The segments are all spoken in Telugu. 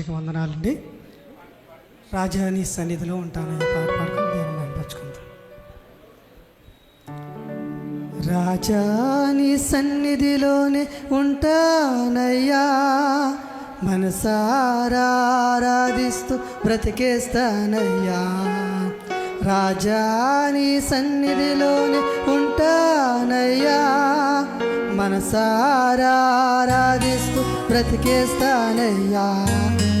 ప్రత్యేక వందనాలండి. రాజాని సన్నిధిలో ఉంటాను ఈ పాట పాడుకుని దేవుని రాజాని సన్నిధిలోనే ఉంటానయ్యా మనసారాధిస్తూ బ్రతికేస్తానయ్యా. రాజాని సన్నిధిలోనే ఉంటానయ్యా మనసారాధిస్తూ బ్రతికేస్తానయ్యా.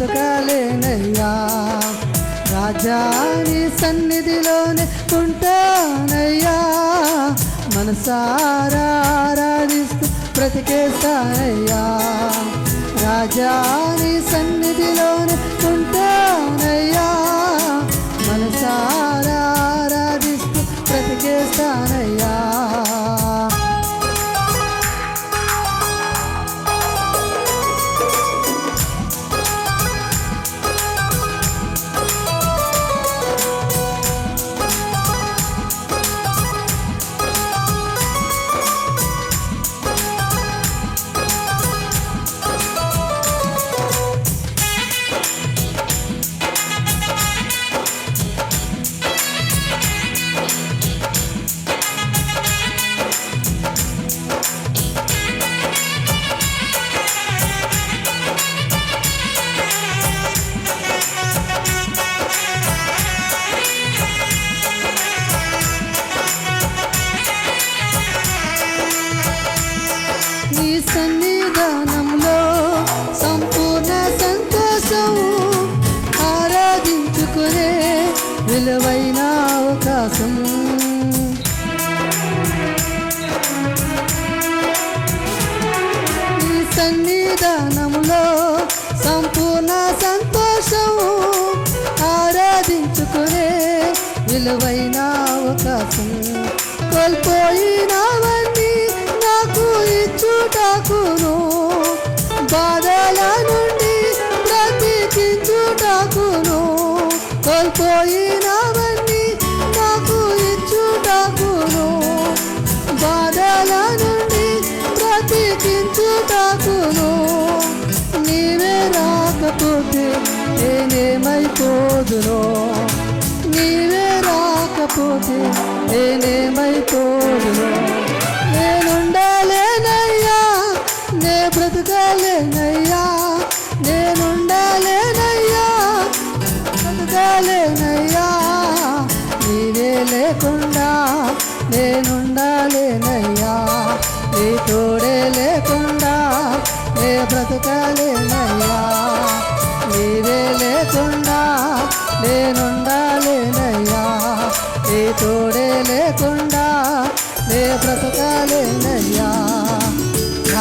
బ్రతకాలేనయ్యా రాజా నీ సన్నిధిలోనే ఉంటానయ్యా. మనసారా ఆరాధిస్తూ బ్రతికేస్తానయ్యా. రాజాని సన్నిధిలోనే ఉంటానయ్యా. మనసారా ఆరాధిస్తూ బ్రతికేస్తానయ్యా. సన్నిధానంలో సంపూర్ణ సంతోషం ఆరాధించుకునే విలువైన అవకాశం. నీ సన్నిధానంలో సంపూర్ణ సంతోషం ఆరాధించుకునే విలువైన అవకాశం. కోల్పోయినవన్నీ నాకు బాధల నుండి బ్రతికించుటకును కోల్పోయినవన్నీ నాకు ఇచ్చుటకును బాధల నుండి బ్రతికించుటకును నీవే రాకపోతే నేనేమైపోదునో నీవే రాకపోతే నేనేమైపోదునో బ్రతకాలేనయ్యా నేనుండాలేనయ్యా బ్రతకాలేనయ్యా నీవే లేకుండా నేనుండాలేనయ్యా నీ తోడే లేకుండా నే బ్రతకాలేనయ్యా. నీవే లేకుండా నేనుండాలేనయ్యా నీ తోడే లేకుండా నే బ్రతకాలేనయ్యా.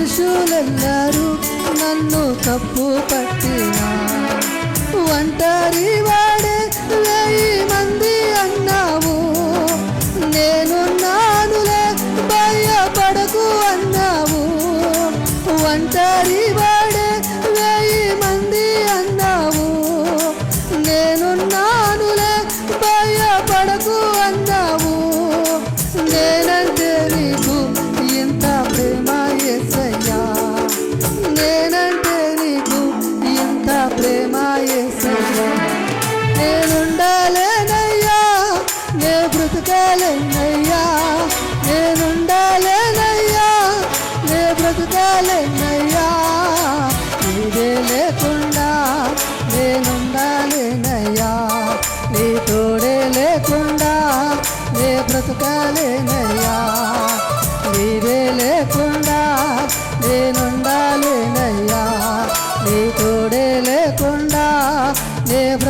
మనుషులందరూ నన్ను తప్పు పట్టిన ఒంటరివా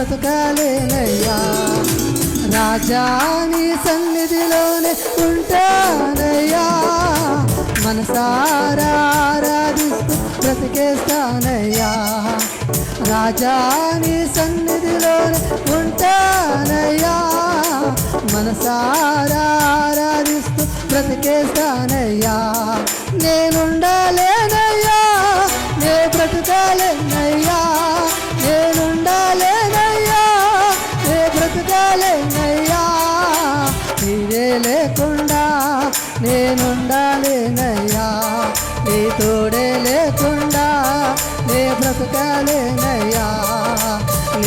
బ్రతకాలేనయ్యా. రాజాని సన్నిధిలోనే ఉంటానయ్యా. మనసారా బ్రతికేస్తానయ్యా. రాజాని సన్నిధిలోనే ఉంటానయ్యా. మనసారా బ్రతికేస్తానయ్యా. నేనుండాలే లేకుండా నేనుండాలేనయ్యా. నీ తోడే లేకుండా నే బ్రతకాలే